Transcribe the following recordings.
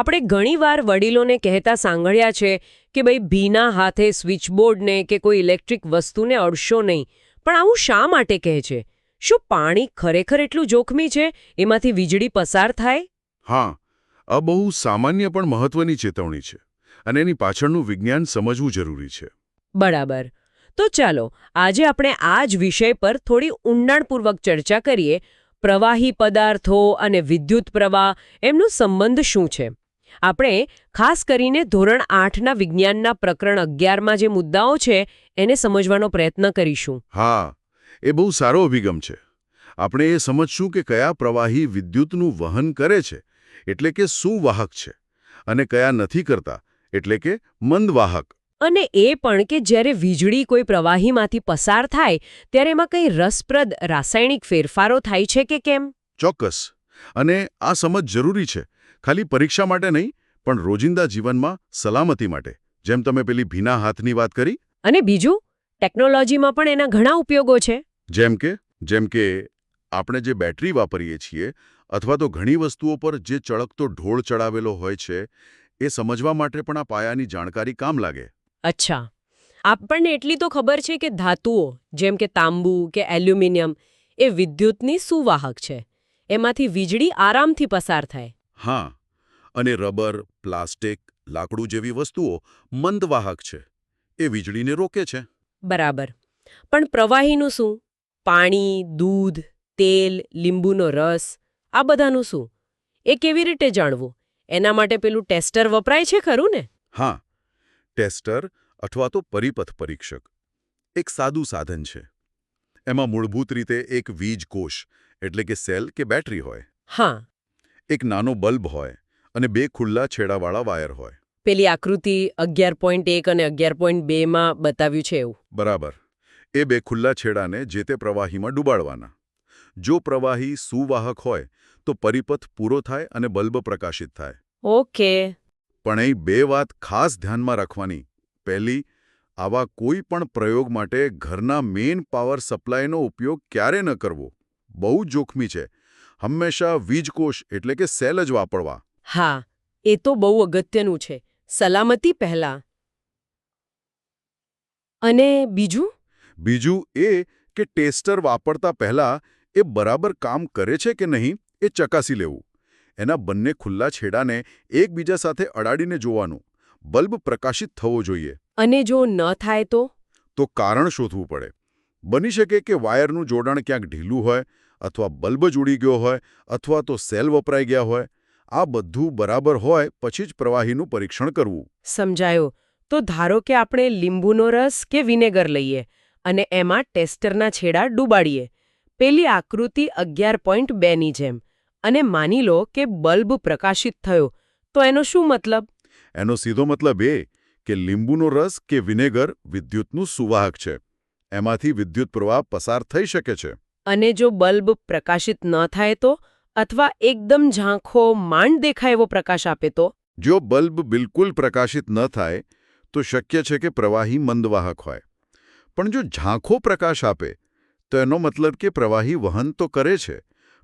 આપણે ઘણીવાર વડીલોને કહેતા સાંભળ્યા છે કે ભાઈ ભીના હાથે સ્વિચબોર્ડને કે કોઈ ઇલેક્ટ્રિક વસ્તુને અડશો નહીં. પણ આવું શા માટે કહે છે? શું પાણી ખરેખર એટલું જોખમી છે? એમાંથી વીજળી પસાર થાય? હા આ બહુ સામાન્ય પણ મહત્વની ચેતવણી છે અને એની પાછળનું વિજ્ઞાન સમજવું જરૂરી છે. બરાબર. તો ચાલો આજે આપણે આ જ વિષય પર થોડી ઊંડાણપૂર્વક ચર્ચા કરીએ. પ્રવાહી પદાર્થો અને વિદ્યુત પ્રવાહ એમનો સંબંધ શું છે? આપણે ખાસ કરીને ધોરણ આઠના વિજ્ઞાનના પ્રકરણ અગિયારમાં જે મુદ્દાઓ છે એને સમજવાનો પ્રયત્ન કરીશું. હા એ બહુ સારો અભિગમ છે. આપણે એ સમજશું કે કયા પ્રવાહી વિદ્યુતનું વહન કરે છે એટલે કે સુવાહક છે અને કયા નથી કરતા એટલે કે મંદવાહક અને એ પણ કે જ્યારે વીજળી કોઈ પ્રવાહીમાંથી પસાર થાય ત્યારે એમાં કંઈ રસપ્રદ રાસાયણિક ફેરફારો થાય છે કે કેમ? ચોક્કસ. અને આ સમજ જરૂરી છે ખાલી પરીક્ષા માટે નહીં પણ રોજિંદા જીવનમાં સલામતી માટે. જેમ તમે પેલી ભીના હાથની વાત કરી? અને બીજું? ટેકનોલોજીમાં પણ એના ઘણા ઉપયોગો છે. જેમ કે જેમ કે આપણે જે બેટરી વાપરીએ છીએ અથવા તો ઘણી વસ્તુઓ પર જે ચળકતો ઢોળ ચડાવેલો હોય છે એ સમજવા માટે પણ આ પાયાની જાણકારી કામ લાગે. અચ્છા. આપણને એટલી તો ખબર છે કે ધાતુઓ જેમ કે તાંબુ કે એલ્યુમિનિયમ એ વિદ્યુતની સુવાહક છે. એમાંથી વીજળી આરામથી પસાર થાય. હા અને રબર પ્લાસ્ટિક લાકડું જેવી વસ્તુઓ મંદવાહક છે. એ વીજળીને રોકે છે. બરાબર. પણ પ્રવાહીનું શું? પાણી દૂધ તેલ લીંબુનો રસ આ બધાનું શું? એ કેવી રીતે જાણવું? એના માટે પેલું ટેસ્ટર વપરાય છે ખરું ને? હા ટેસ્ટર અથવા તો પરિપથ પરીક્ષક. એક સાદું સાધન છે. એમાં મૂળભૂત રીતે એક વીજ કોષ એટલે કે સેલ કે બેટરી હોય. હા. એક નાનો બલ્બ હોય અને બે ખુલ્લા છેડાવાળા વાયર હોય. પેલી આકૃતિ અગિયાર પોઈન્ટ એક અને અગિયાર પોઈન્ટ બેમાં બતાવ્યું છે એવું. બરાબર. એ બે ખુલ્લા છેડાને જે તે પ્રવાહીમાં ડૂબાડવાના. જો પ્રવાહી સુવાહક હોય તો પરિપથ પૂરો થાય અને બલ્બ પ્રકાશિત થાય. ઓકે. પણ અહીં બે વાત ખાસ ધ્યાનમાં રાખવાની. પહેલી આવા કોઈ પણ પ્રયોગ માટે ઘરના મેઇન પાવર સપ્લાયનો ઉપયોગ ક્યારે ન કરવો? બહુ જોખમી છે. હંમેશા વીજકોષ એટલે કે સેલ જ વાપરવા. હા એ તો બહુ અગત્યનું છે. સલામતી પહેલા. અને બીજું? બીજું એ કે ટેસ્ટર વાપરતા પહેલા એ બરાબર કામ કરે છે કે નહીં એ ચકાસી લેવું. એના બંને ખુલ્લા છેડાને એકબીજા સાથે અડાડીને જોવાનું. બલ્બ પ્રકાશિત થવો જોઈએ. અને જો ન થાય તો? તો કારણ શોધવું પડે. બની શકે કે વાયરનું જોડાણ ક્યાંક ઢીલું હોય અથવા બલ્બ જ ઉડી ગયો હોય અથવા તો સેલ વપરાઈ ગયા હોય આ બધું બરાબર હોય પછી જ પ્રવાહીનું પરીક્ષણ કરવું. સમજાયો. તો ધારો કે આપણે લીંબુનો રસ કે વિનેગર લઈએ અને એમાં ટેસ્ટરના છેડા ડૂબાડીએ. પેલી આકૃતિ અગિયાર પોઈન્ટ બેની જેમ. અને માની લો કે બલ્બ પ્રકાશિત થયો તો એનો શું મતલબ? એનો સીધો મતલબ એ કે લીંબુનો રસ કે વિનેગર વિદ્યુતનું સુવાહક છે. એમાંથી વિદ્યુત પ્રવાહ પસાર થઈ શકે છે. અને જો બલ્બ પ્રકાશિત ન થાય તો અથવા એકદમ ઝાંખો માંડ દેખાય એવો પ્રકાશ આપે તો? જો બલ્બ બિલકુલ પ્રકાશિત ન થાય તો શક્ય છે કે પ્રવાહી મંદવાહક હોય. પણ જો ઝાંખો પ્રકાશ આપે તો એનો મતલબ કે પ્રવાહી વહન તો કરે છે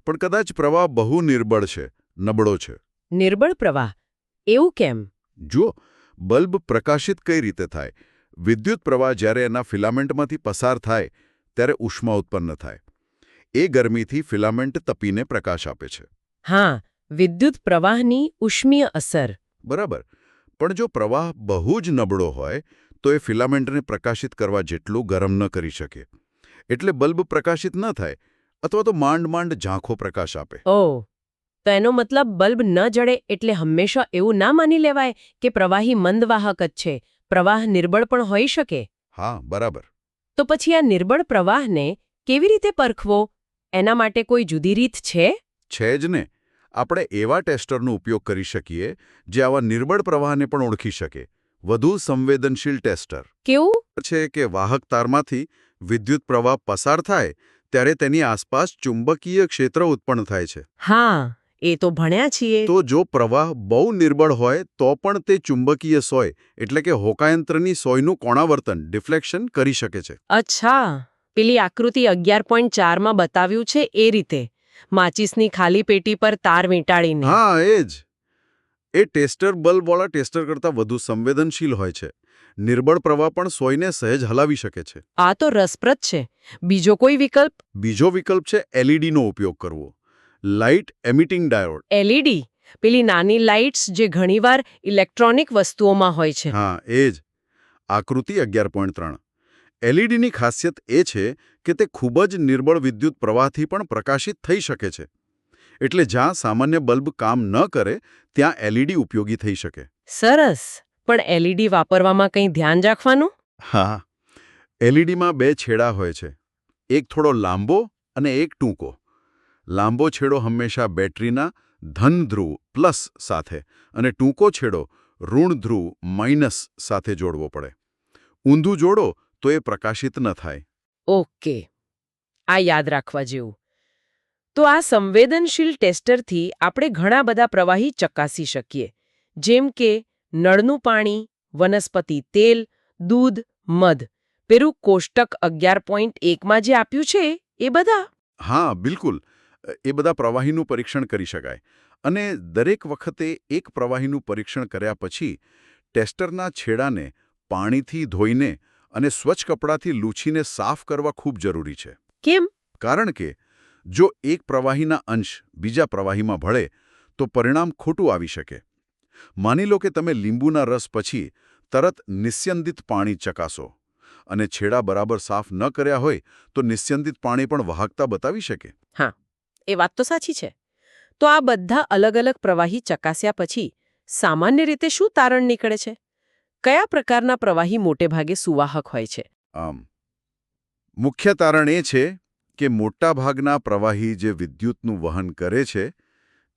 પણ કદાચ પ્રવાહ બહુ નિર્બળ છે નબળો છે. નિર્બળ પ્રવાહ? એવું કેમ? જો બલ્બ પ્રકાશિત કઈ રીતે થાય? વિદ્યુત પ્રવાહ જ્યારે એના ફિલામેન્ટમાંથી પસાર થાય ત્યારે ઉષ્મા ઉત્પન્ન થાય. એ ગરમીથી ફિલામેન્ટ તપીને પ્રકાશ આપે છે. હા વિદ્યુત પ્રવાહની ઉષ્મીય અસર. બરાબર. પણ જો પ્રવાહ બહુ જ નબળો હોય તો એ ફિલામેન્ટને પ્રકાશિત કરવા જેટલું ગરમ ન કરી શકે. એટલે બલ્બ પ્રકાશિત ન થાય અથવા તો માંડ માંડ ઝાંખો પ્રકાશ આપે. ઓ તો એનો મતલબ બલ્બ ન જડે એટલે હંમેશા એવું ના માની લેવાય કે પ્રવાહી મંદવાહક જ છે. પ્રવાહ નિર્બળ પણ હોઈ શકે. હા બરાબર. તો પછી આ નિર્બળ પ્રવાહને કેવી રીતે પરખવો? એના માટે કોઈ જુદી રીત છે? છે જ ને. આપણે એવા ટેસ્ટરનો ઉપયોગ કરી શકીએ જે આવા નિર્બળ પ્રવાહને પણ ઓળખી શકે. વધુ સંવેદનશીલ ટેસ્ટર. કેવું? છે કે વાહક તારમાંથી વિદ્યુત પ્રવાહ પસાર થાય ત્યારે તેની આસપાસ ચુંબકીય ક્ષેત્ર ઉત્પન્ન થાય છે. હા એ તો ભણ્યા છીએ. તો જો પ્રવાહ બહુ નિર્બળ હોય તો પણ તે ચુંબકીય સોય એટલે કે હોકાયંત્રની સોયનું કોણાવર્તન ડિફ્લેક્શન કરી શકે છે. અચ્છા. પેલી આકૃતિ અગિયાર પોઈન્ટ ચારમાં બતાવ્યું છે એ રીતે. માચિસની ખાલી પેટી પર તાર વીંટાળીને. હા એ જ એ ટેસ્ટર બલ્બવાળા ટેસ્ટર કરતાં વધુ સંવેદનશીલ હોય છે. નિર્બળ પ્રવાહ પણ સોયને સહેજ હલાવી શકે છે. આ તો રસપ્રદ છે. બીજો કોઈ વિકલ્પ? બીજો વિકલ્પ છે એલઈડીનો ઉપયોગ કરવો. Light emitting diode. એલઈડી? પેલી નાની લાઇટ્સ જે ઘણીવાર ઇલેક્ટ્રોનિક વસ્તુઓમાં હોય છે. હા એ જ આકૃતિ અગિયાર પોઈન્ટ ત્રણ. એલઈડીની ખાસિયત એ છે કે તે ખૂબ જ નિર્બળ વિદ્યુત પ્રવાહથી પણ પ્રકાશિત થઈ શકે છે. એટલે જ્યાં સામાન્ય બલ્બ કામ ન કરે ત્યાં એલઈડી ઉપયોગી થઈ શકે. સરસ. પણ એલઈડી વાપરવામાં કંઈ ધ્યાન રાખવાનું? હા. એલઈડીમાં બે છેડા હોય છે. એક થોડો લાંબો અને એક ટૂંકો. લાંબો છેડો હંમેશા બેટરીના ધન ધ્રુવ પ્લસ સાથે અને ટૂંકો છેડો ઋણ ધ્રુવ માઇનસ સાથે જોડવો પડે. ઊંધું જોડો તો એ પ્રકાશિત ન થાય. ઓકે. આ યાદ રાખવા જેવું. તો આ સંવેદનશીલ ટેસ્ટરથી આપણે ઘણા બધા પ્રવાહી ચકાસી શકીએ. જેમ કે નળનું પાણી વનસ્પતિ તેલ દૂધ મધ. પેલું કોષ્ટક અગિયાર પોઈન્ટ એકમાં જે આપ્યું છે એ બધા? હા બિલકુલ. એ બધા પ્રવાહીનું પરીક્ષણ કરી શકાય. અને દરેક વખતે એક પ્રવાહીનું પરીક્ષણ કર્યા પછી ટેસ્ટરના છેડાને પાણીથી ધોઈને અને સ્વચ્છ કપડાથી લૂછીને સાફ કરવા ખૂબ જરૂરી છે. કેમ? કારણ કે જો એક પ્રવાહીના અંશ બીજા પ્રવાહીમાં ભળે તો પરિણામ ખોટું આવી શકે. માની લો કે તમે લીંબુના રસ પછી તરત નિસ્યંદિત પાણી ચકાસો અને છેડા બરાબર સાફ ન કર્યા હોય તો નિસ્યંદિત પાણી પણ વાહકતા બતાવી શકે. હા એ વાત તો સાચી છે. તો આ બધા અલગ અલગ પ્રવાહી ચકાસ્યા પછી સામાન્ય રીતે શું તારણ નીકળે છે? કયા પ્રકારના પ્રવાહી મોટે ભાગે સુવાહક હોય છે? આમ મુખ્ય તારણ એ છે કે મોટાભાગના પ્રવાહી જે વિદ્યુતનું વહન કરે છે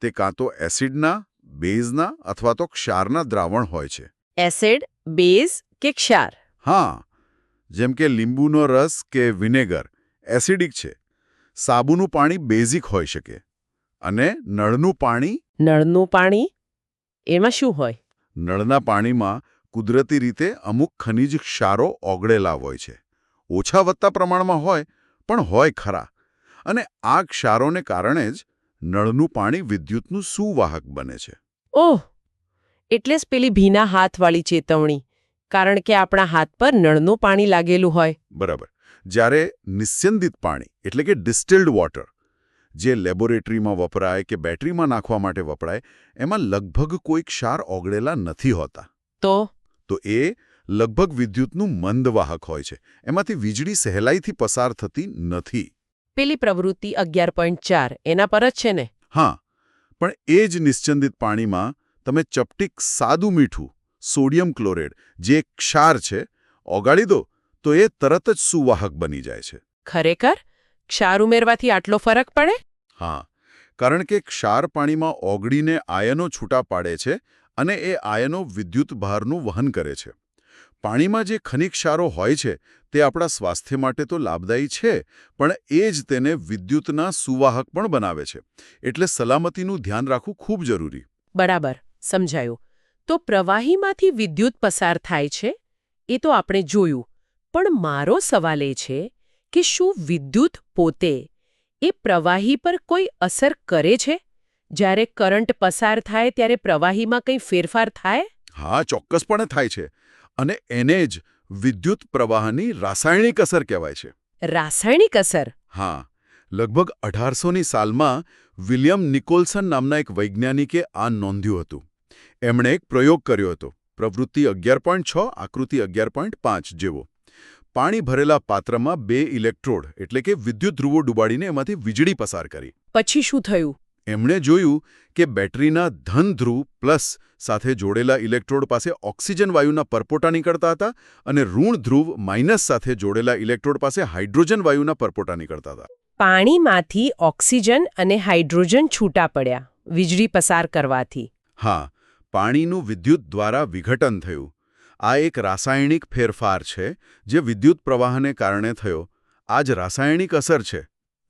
તે કાં તો એસિડના બેઝના અથવા તો ક્ષારના દ્રાવણ હોય છે. એસિડ બેઝ કે ક્ષાર? હા જેમ કે લીંબુનો રસ કે વિનેગર એસિડિક છે. સાબુનું પાણી બેઝિક હોઈ શકે. અને નળનું પાણી? નળનું પાણી? એમાં શું હોય? નળના પાણીમાં કુદરતી રીતે અમુક ખનિજ ક્ષારો ઓગળેલા હોય છે. ઓછા વધતા પ્રમાણમાં હોય પણ હોય ખરા. અને આ ક્ષારોને કારણે જ નળનું પાણી વિદ્યુતનું સુવાહક બને છે. ઓહ! એટલે જ પેલી ભીના હાથવાળી ચેતવણી કારણ કે આપણા હાથ પર નળનું પાણી લાગેલું હોય. બરાબર. જ્યારે નિસ્યંદિત પાણી એટલે કે ડિસ્ટિલ્ડ વોટર જે લેબોરેટરીમાં વપરાય કે બેટરીમાં નાખવા માટે વપરાય એમાં લગભગ કોઈ ક્ષાર ઓગળેલા નથી હોતા. તો? તો એ લગભગ વિદ્યુતનું મંદ વાહક હોય છે. એમાંથી વીજળી સહેલાઈથી પસાર થતી નથી. પેલી પ્રવૃત્તિ અગિયાર એના પર જ છે ને? હા પણ એ જ નિશ્ચંદિત પાણીમાં તમે ચપટીક સાદું મીઠું સોડિયમ ક્લોરેડ જે ક્ષાર છે ઓગાળી દો તો એ તરત જ સુવાહક બની જાય છે. ખરેખર? ક્ષાર ઉમેરવાથી આટલો ફરક પડે? હા કારણ કે ક્ષાર પાણીમાં ઓગળીને આયનો છૂટા પાડે છે અને એ આયનો વિદ્યુત ભારનું વહન કરે છે. પાણીમાં જે ખનિજ ક્ષારો હોય છે, તે આપણા સ્વાસ્થ્ય માટે તો લાભદાયી છે, પણ એ જ તેને વિદ્યુતના સુવાહક પણ બનાવે છે. એટલે સલામતીનું ધ્યાન રાખવું ખૂબ જરૂરી. બરાબર, સમજાયું. તો પ્રવાહીમાંથી વિદ્યુત પસાર થાય છે? એ તો આપણે જોયું. પણ મારો સવાલ એ છે કે શું વિદ્યુત પોતે એ પ્રવાહી પર કોઈ અસર કરે છે? જ્યારે કરંટ પસાર થાય ત્યારે પ્રવાહીમાં કંઈ ફેરફાર થાય? હા ચોક્કસપણે થાય છે. અને એને જ વિદ્યુત પ્રવાહની રાસાયણિક અસર કહેવાય છે. રાસાયણિક અસર? હા. લગભગ અઢારસોની સાલમાં વિલિયમ નિકોલસન નામના એક વૈજ્ઞાનિકે આ નોંધ્યું હતું. એમણે એક પ્રયોગ કર્યો હતો. પ્રવૃત્તિ અગિયાર પોઈન્ટ છ આકૃતિ અગિયાર પોઈન્ટ પાંચ જેવો. પાણી ભરેલા પાત્રમાં બે ઇલેક્ટ્રોડ એટલે કે વિદ્યુત ધ્રુવો ડુબાડીને એમાંથી વીજળી પસાર કરી. પછી શું થયું? એમણે જોયું કે બેટરીના ધન ધ્રુવ પ્લસ સાથે જોડેલા ઇલેક્ટ્રોડ પાસે ઓક્સિજન વાયુના પરપોટા નીકળતા હતા અને ઋણ ધ્રુવ માઇનસ સાથે જોડેલા ઇલેક્ટ્રોડ પાસે હાઇડ્રોજન વાયુના પરપોટા નીકળતા હતા. પાણીમાંથી ઓક્સિજન અને હાઇડ્રોજન છૂટા પડ્યા વીજળી પસાર કરવાથી. હા પાણીનું વિદ્યુત દ્વારા વિઘટન થયું. આ એક રાસાયણિક ફેરફાર છે જે વિદ્યુત પ્રવાહને કારણે થયો. આ જ રાસાયણિક અસર છે.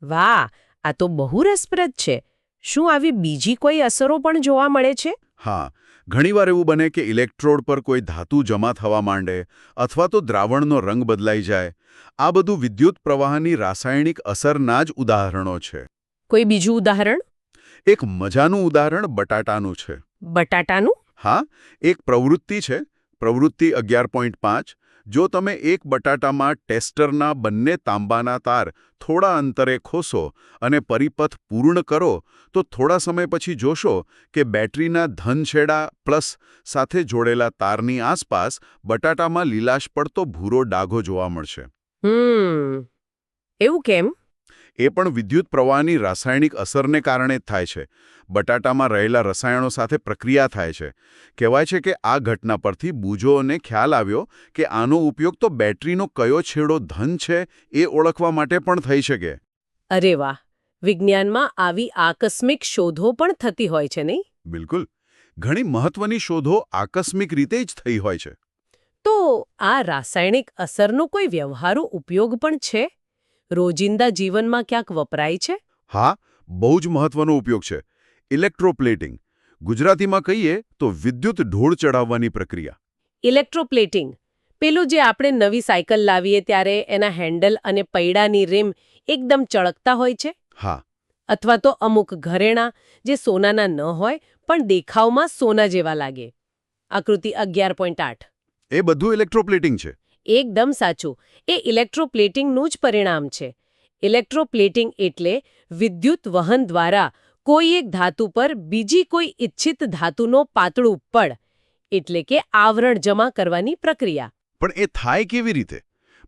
વાહ આ તો બહુ રસપ્રદ છે. શું આવી બીજી કોઈ અસરો પણ જોવા મળે છે? હા ઘણીવાર એવું બને કે ઇલેક્ટ્રોડ પર કોઈ ધાતુ જમા થવા માંડે અથવા તો દ્રાવણનો રંગ બદલાઈ જાય. આ બધું વિદ્યુત પ્રવાહની રાસાયણિક અસરના જ ઉદાહરણો છે. કોઈ બીજું ઉદાહરણ? એક મજાનું ઉદાહરણ બટાટાનું છે. બટાટાનું? હા એક પ્રવૃત્તિ છે. પ્રવૃત્તિ અગિયાર પોઈન્ટ પાંચ જો તમે એક બટાટામાં ટેસ્ટરના બંને તાંબાના તાર થોડા અંતરે ખોસો અને પરિપથ પૂર્ણ કરો, તો થોડા સમય પછી જોશો કે બેટરીના ધનછેડા પ્લસ સાથે જોડેલા તારની આસપાસ બટાટામાં લીલાશ પડતો ભૂરો ડાઘો જોવા મળશે. એવું કેમ? એ પણ વિદ્યુત પ્રવાહની રાસાયણિક અસરને કારણે જ થાય છે. બટાટામાં રહેલા રસાયણો સાથે પ્રક્રિયા થાય છે. કહેવાય છે કે આ ઘટના પરથી બુજોને ખ્યાલ આવ્યો કે આનો ઉપયોગ તો બેટરીનો કયો છેડો ધન છે એ ઓળખવા માટે પણ થઈ શકે. અરે વાહ! વિજ્ઞાનમાં આવી આકસ્મિક શોધો પણ થતી હોય છે નહીં? બિલકુલ. ઘણી મહત્વની શોધો આકસ્મિક રીતે જ થઈ હોય છે. તો આ રાસાયણિક અસરનો કોઈ વ્યવહારુ ઉપયોગ પણ છે? રોજિંદા જીવનમાં ક્યાંક વપરાય છે? હા બહુ જ મહત્વનો ઉપયોગ છે. ઇલેક્ટ્રોપ્લેટિંગ. ગુજરાતીમાં કહીએ તો વિદ્યુત ઢોળ ચડાવવાની પ્રક્રિયા. ઇલેક્ટ્રોપ્લેટિંગ. પેલું જે આપણે નવી સાયકલ લાવીએ ત્યારે એના હેન્ડલ અને પૈડાની રીમ એકદમ ચળકતા હોય છે? હા. અથવા તો અમુક ઘરેણાં જે સોનાના ન હોય પણ દેખાવમાં સોના જેવા લાગે. આકૃતિ અગિયાર પોઈન્ટ આઠ. એ બધું ઇલેક્ટ્રોપ્લેટિંગ છે. એકદમ સાચું. એ ઇલેક્ટ્રોપ્લેટિંગનું જ પરિણામ છે. ઇલેક્ટ્રોપ્લેટિંગ એટલે વિદ્યુત વહન દ્વારા કોઈ એક ધાતુ પર બીજી કોઈ ઇચ્છિત ધાતુનો પાતળું પડ એટલે કે આવરણ જમા કરવાની પ્રક્રિયા. પણ એ થાય કેવી રીતે?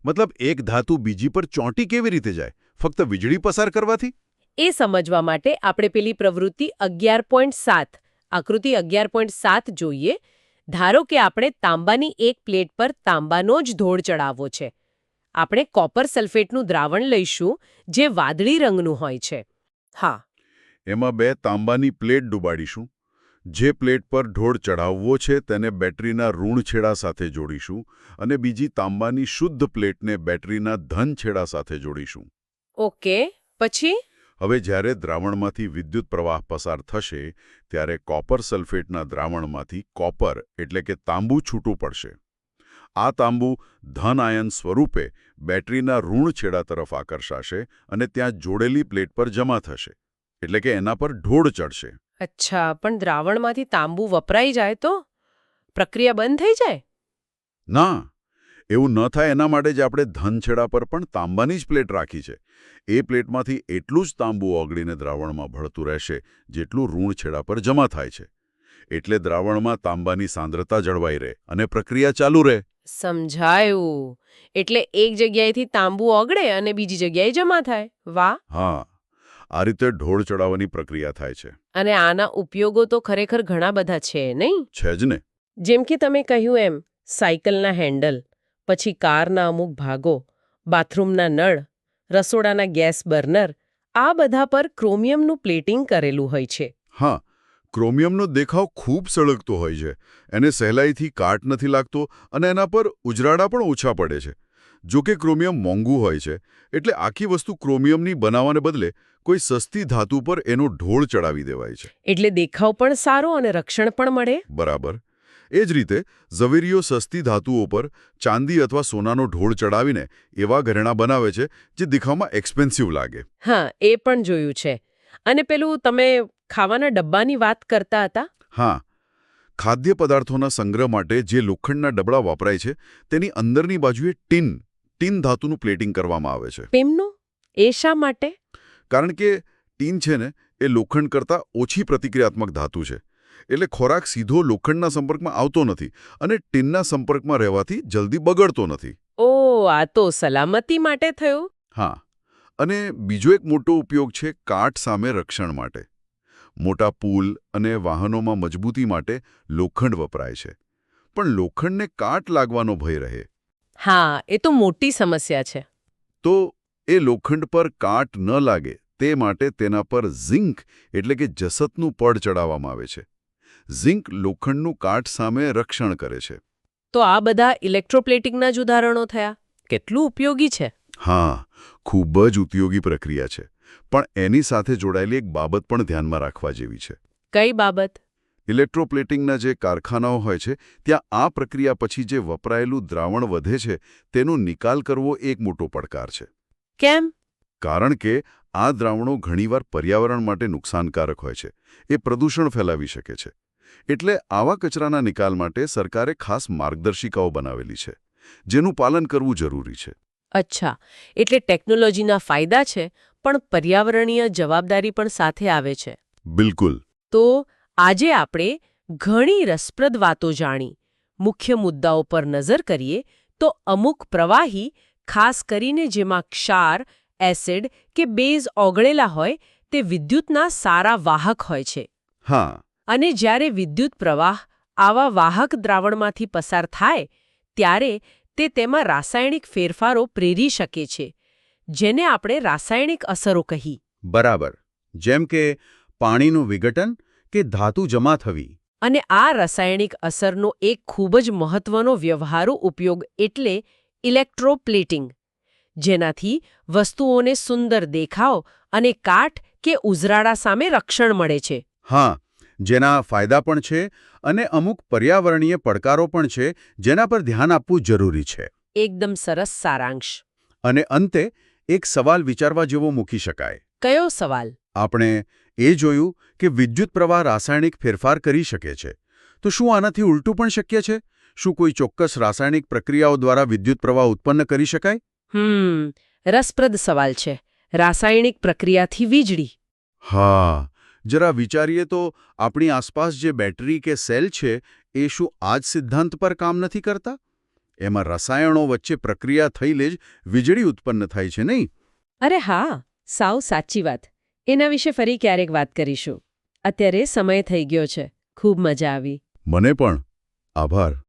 મતલબ એક ધાતુ બીજી પર ચોંટી કેવી રીતે જાય? ફક્ત વીજળી પસાર કરવાથી? એ સમજવા માટે આપણે પેલી પ્રવૃત્તિ અગિયાર પોઈન્ટ સાત આકૃતિ અગિયાર પોઈન્ટ સાત જોઈએ. ધારો કે આપણે તાંબાની એક પ્લેટ પર તાંબાનો જ ધોળ ચડાવવો છે. આપણે કોપર સલ્ફેટનું દ્રાવણ લઈશું જે વાદળી રંગનું હોય છે. હા. એમાં બે તાંબાની પ્લેટ ડૂબાડીશું. જે પ્લેટ પર ઢોળ ચઢાવવો છે તેને બેટરીના ઋણ છેડા સાથે જોડીશું અને બીજી તાંબાની શુદ્ધ પ્લેટને બેટરીના ધન છેડા સાથે જોડીશું. ઓકે પછી? હવે જ્યારે દ્રાવણમાંથી વિદ્યુત પ્રવાહ પસાર થશે ત્યારે કોપર સલ્ફેટના દ્રાવણમાંથી કોપર એટલે કે તાંબુ છૂટું પડશે. આ તાંબુ ધન આયન સ્વરૂપે બેટરીના ઋણ છેડા તરફ આકર્ષાશે અને ત્યાં જોડેલી પ્લેટ પર જમા થશે. એટલે કે એના પર ઢોળ ચડશે. અચ્છા પણ દ્રાવણમાંથી તાંબુ વપરાઈ જાય તો? પ્રક્રિયા બંધ થઈ જાય? ના. એવું ન થાય એના માટે જ આપણે ધનછેડા પર પણ તાંબાની જ પ્લેટ રાખી છે. એ પ્લેટમાંથી એટલું જ તાંબુ ઓગળીને દ્રાવણમાં ભળતું રહેશે જેટલું ઋણ છેડા પર જમા થાય છે. એટલે દ્રાવણમાં તાંબાની સાંદ્રતા જળવાઈ રહે અને પ્રક્રિયા ચાલુ રહે. સમજાયું. એટલે એક જગ્યાએથી તાંબુ ઓગળે અને બીજી જગ્યાએ જમા થાય. વાહ! હા. આ રીતે ઢોળ ચડાવવાની પ્રક્રિયા થાય છે. અને આના ઉપયોગો તો ખરેખર ઘણા બધા છે નહીં? છે જ ને. જેમ કે તમે કહ્યું એમ સાયકલના હેન્ડલ. પછી કારના અમુક ભાગો બાથરૂમના નળ રસોડાના ગેસ બર્નર આ બધા પર ક્રોમિયમનું પ્લેટિંગ કરેલું હોય છે. હા ક્રોમિયમનો દેખાવ ખૂબ સળગતો હોય છે. એને સહેલાઈથી કાટ નથી લાગતો અને એના પર ઉજરાડા પણ ઓછા પડે છે. જો કે ક્રોમિયમ મોંઘું હોય છે એટલે આખી વસ્તુ ક્રોમિયમની બનાવવાને બદલે કોઈ સસ્તી ધાતુ પર એનો ઢોળ ચડાવી દેવાય છે. એટલે દેખાવ પણ સારો અને રક્ષણ પણ મળે? બરાબર. એ જ રીતે ઝવેરીઓ સસ્તી ધાતુઓ પર ચાંદી અથવા સોનાનો ઢોળ ચડાવીને એવા ઘરેણાં બનાવે છે જે દેખાવમાં એક્સપેન્સિવ લાગે. હા એ પણ જોયું છે. અને પેલું તમે ખાવાના ડબ્બાની વાત કરતા હતા? હા. ખાદ્ય પદાર્થોના સંગ્રહ માટે જે લોખંડના ડબડા વપરાય છે તેની અંદરની બાજુએ ટીન ટીન ધાતુનું પ્લેટિંગ કરવામાં આવે છે. પેમનું એ શા માટે? કારણ કે ટીન છે ને એ લોખંડ કરતાં ઓછી પ્રતિક્રિયાત્મક ધાતુ છે. એટલે ખોરાક સીધો લોખંડના સંપર્કમાં આવતો નથી અને ટીનના સંપર્કમાં રહેવાથી જલ્દી બગડતો નથી. ઓ આ તો સલામતી માટે થયો. હા અને બીજો એક મોટો ઉપયોગ છે કાટ સામે રક્ષણ માટે. મોટા પુલ અને વાહનોમાં મજબૂતી માટે લોખંડ વપરાય છે. પણ લોખંડને કાટ લાગવાનો ભય રહે. હા એ તો મોટી સમસ્યા છે. તો એ લોખંડ પર કાટ ન લાગે તે માટે તેના પર ઝિંક એટલે કે જસતનું પડ ચડાવવામાં આવે છે. ઝિંક લોખંડનું કાટ સામે રક્ષણ કરે છે. તો આ બધા ઇલેક્ટ્રોપ્લેટિંગના જ ઉદાહરણો થયા. કેટલું ઉપયોગી છે? હા ખૂબ જ ઉપયોગી પ્રક્રિયા છે. પણ એની સાથે જોડાયેલી એક બાબત પણ ધ્યાનમાં રાખવા જેવી છે. કઈ બાબત? ઇલેક્ટ્રોપ્લેટિંગના જે કારખાનાઓ હોય છે ત્યાં આ પ્રક્રિયા પછી જે વપરાયેલું દ્રાવણ વધે છે તેનો નિકાલ કરવો એક મોટો પડકાર છે. કેમ? કારણ કે આ દ્રાવણો ઘણીવાર પર્યાવરણ માટે નુકસાનકારક હોય છે. એ પ્રદૂષણ ફેલાવી શકે છે. એટલે આવા કચરાના નિકાલ માટે સરકારે ખાસ માર્ગદર્શિકાઓ બનાવેલી છે જેનું પાલન કરવું જરૂરી છે. અચ્છા એટલે ટેકનોલોજીના ફાયદા છે પણ પર્યાવરણીય જવાબદારી પણ સાથે આવે છે. બિલકુલ. તો આજે આપણે ઘણી રસપ્રદ વાતો જાણી. મુખ્ય મુદ્દાઓ પર નજર કરીએ તો અમુક પ્રવાહી ખાસ કરીને જેમાં ક્ષાર એસિડ કે બેઝ ઓગળેલા હોય તે વિદ્યુતના સારા વાહક હોય છે. હા. અને જ્યારે વિદ્યુત પ્રવાહ આવા વાહક દ્રાવણમાંથી પસાર થાય ત્યારે તે તેમાં રાસાયણિક ફેરફારો પ્રેરી શકે છે જેને આપણે રાસાયણિક અસરો કહી. બરાબર. જેમ કે પાણીનું વિઘટન કે ધાતુ જમા થવી. અને આ રાસાયણિક અસરનો એક ખૂબ જ મહત્વનો વ્યવહારુ ઉપયોગ એટલે ઇલેક્ટ્રોપ્લેટિંગ જેનાથી વસ્તુઓને સુંદર દેખાવ અને કાટ કે ઉઝરાડા સામે રક્ષણ મળે છે. હા જેના ફાયદા પણ છે અને અમુક પર્યાવરણીય પડકારો પણ છે જેના પર ધ્યાન આપવું જરૂરી છે. એકદમ સરસ સારાંશ. અને અંતે એક સવાલ વિચારવા જેવો મૂકી શકાય. કયો સવાલ? આપણે એ જોયું કે વિદ્યુત પ્રવાહ રાસાયણિક ફેરફાર કરી શકે છે. તો શું આનાથી ઉલટું પણ શક્ય છે? શું કોઈ ચોક્કસ રાસાયણિક પ્રક્રિયાઓ દ્વારા વિદ્યુત પ્રવાહ ઉત્પન્ન કરી શકાય? હમ રસપ્રદ સવાલ છે. રાસાયણિક પ્રક્રિયાથી વીજળી. હા. જરા વિચારીએ તો આપણી આસપાસ જે બેટરી કે સેલ છે એ શું આ જ સિદ્ધાંત પર કામ નથી કરતા? એમાં રસાયણો વચ્ચે પ્રક્રિયા થઈને જ વીજળી ઉત્પન્ન થાય છે નહીં? અરે હા સાવ સાચી વાત. એના વિશે ફરી ક્યારેક વાત કરીશું. અત્યારે સમય થઈ ગયો છે. ખૂબ મજા આવી. મને પણ. આભાર.